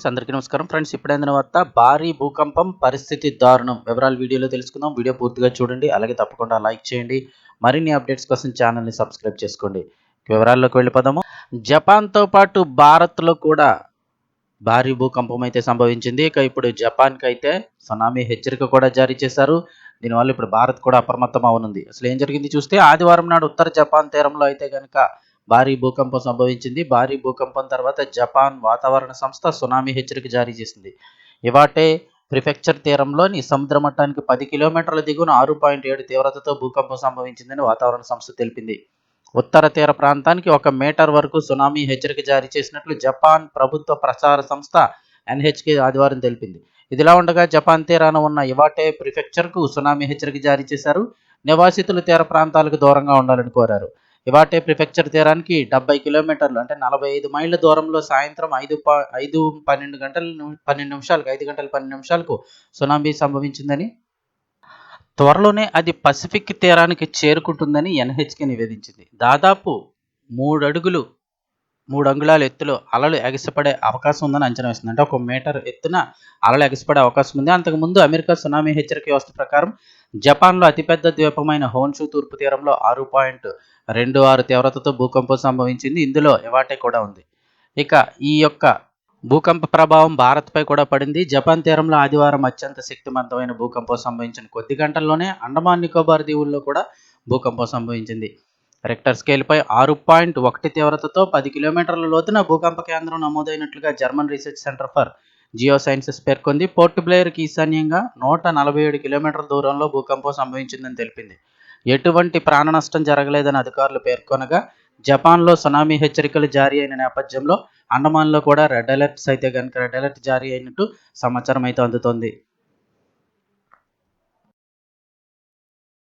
Friends అందరికీ నమస్కారం. Friends ఇప్పుడైన వద్ద భారీ భూకంపం పరిస్థితి దారుణం. వివరాలు వీడియోలో తెలుసుకుందాం. వీడియో పూర్తిగా చూడండి. అలాగే తప్పకుండా లైక్ చేయండి. మరిన్ని అప్డేట్స్ కోసం ఛానల్ని సబ్స్క్రైబ్ చేసుకోండి. వివరాల్లోకి వెళ్ళిపోదాము. జపాన్తో పాటు భారత్లో కూడా భారీ భూకంపం అయితే సంభవించింది. ఇక ఇప్పుడు జపాన్కి అయితే సునామీ హెచ్చరిక కూడా జారీ చేశారు. దీనివల్ల ఇప్పుడు భారత్ కూడా అప్రమత్తం అవనుంది అసలు ఏం జరిగింది చూస్తే ఆదివారం నాడు ఉత్తర జపాన్ తీరంలో అయితే కనుక భారీ భూకంపం సంభవించింది. భారీ భూకంపం తర్వాత జపాన్ వాతావరణ సంస్థ సునామీ హెచ్చరిక జారీ చేసింది. ఇవాటే ప్రిఫెక్చర్ తీరంలోని సముద్ర మట్టానికి పది కిలోమీటర్ల దిగువన ఆరు పాయింట్ ఏడు తీవ్రతతో భూకంపం సంభవించిందని వాతావరణ సంస్థ తెలిపింది. ఉత్తర తీర ప్రాంతానికి ఒక మీటర్ వరకు సునామీ హెచ్చరిక జారీ చేసినట్లు జపాన్ ప్రభుత్వ ప్రచార సంస్థ ఎన్హెచ్కే ఆదివారం తెలిపింది. ఇదిలా ఉండగా జపాన్ తీరాన ఉన్న ఇవాటే ప్రిఫెక్చర్కు సునామీ హెచ్చరిక జారీ చేశారు. నివాసితులు తీర ప్రాంతాలకు దూరంగా ఉండాలని కోరారు. ఇవాటే ప్రిఫెక్చర్ తీరానికి డెబ్బై కిలోమీటర్లు అంటే నలభై ఐదు మైళ్ళ దూరంలో సాయంత్రం ఐదు ప ఐదు పన్నెండు గంటల పన్నెండు నిమిషాలకు ఐదు గంటల పన్నెండు నిమిషాలకు సునామీ సంభవించిందని త్వరలోనే అది పసిఫిక్ తీరానికి చేరుకుంటుందని ఎన్హెచ్కే నివేదించింది. దాదాపు మూడు అడుగులు మూడు అంగుళాల ఎత్తులో అలలు ఎగసిపడే అవకాశం ఉందని అంచనా వేస్తుంది. అంటే ఒక మీటర్ ఎత్తున అలలు ఎగసిపడే అవకాశం ఉంది. అంతకుముందు అమెరికా సునామీ హెచ్చరిక వ్యవస్థ ప్రకారం జపాన్లో అతిపెద్ద ద్వీపమైన హోన్షు తూర్పు తీరంలో ఆరు పాయింట్ రెండు ఆరు తీవ్రతతో భూకంపం సంభవించింది. ఇందులో ఇవాటే కూడా ఉంది. ఇక ఈ యొక్క భూకంప ప్రభావం భారత్పై కూడా పడింది. జపాన్ తీరంలో ఆదివారం అత్యంత శక్తివంతమైన భూకంపం సంభవించిన కొద్ది గంటల్లోనే అండమాన్ నికోబార్ దీవుల్లో కూడా భూకంపం సంభవించింది. రెక్టర్ స్కేల్పై ఆరు పాయింట్ ఒకటి తీవ్రతతో పది కిలోమీటర్ల లోతున భూకంప కేంద్రం నమోదైనట్లుగా German research centre for geosciences పేర్కొంది. పోర్ట్ బ్లేయర్కి ఈశాన్యంగా నూట నలభై ఏడు కిలోమీటర్ల దూరంలో భూకంపం సంభవించిందని తెలిపింది. ఎటువంటి ప్రాణ నష్టం జరగలేదని అధికారులు పేర్కొనగా జపాన్లో సునామీ హెచ్చరికలు జారీ అయిన నేపథ్యంలో అండమాన్లో కూడా రెడ్ అలర్ట్స్ అయితే కనుక రెడ్ అలర్ట్ జారీ అయినట్టు సమాచారం అయితే అందుతోంది.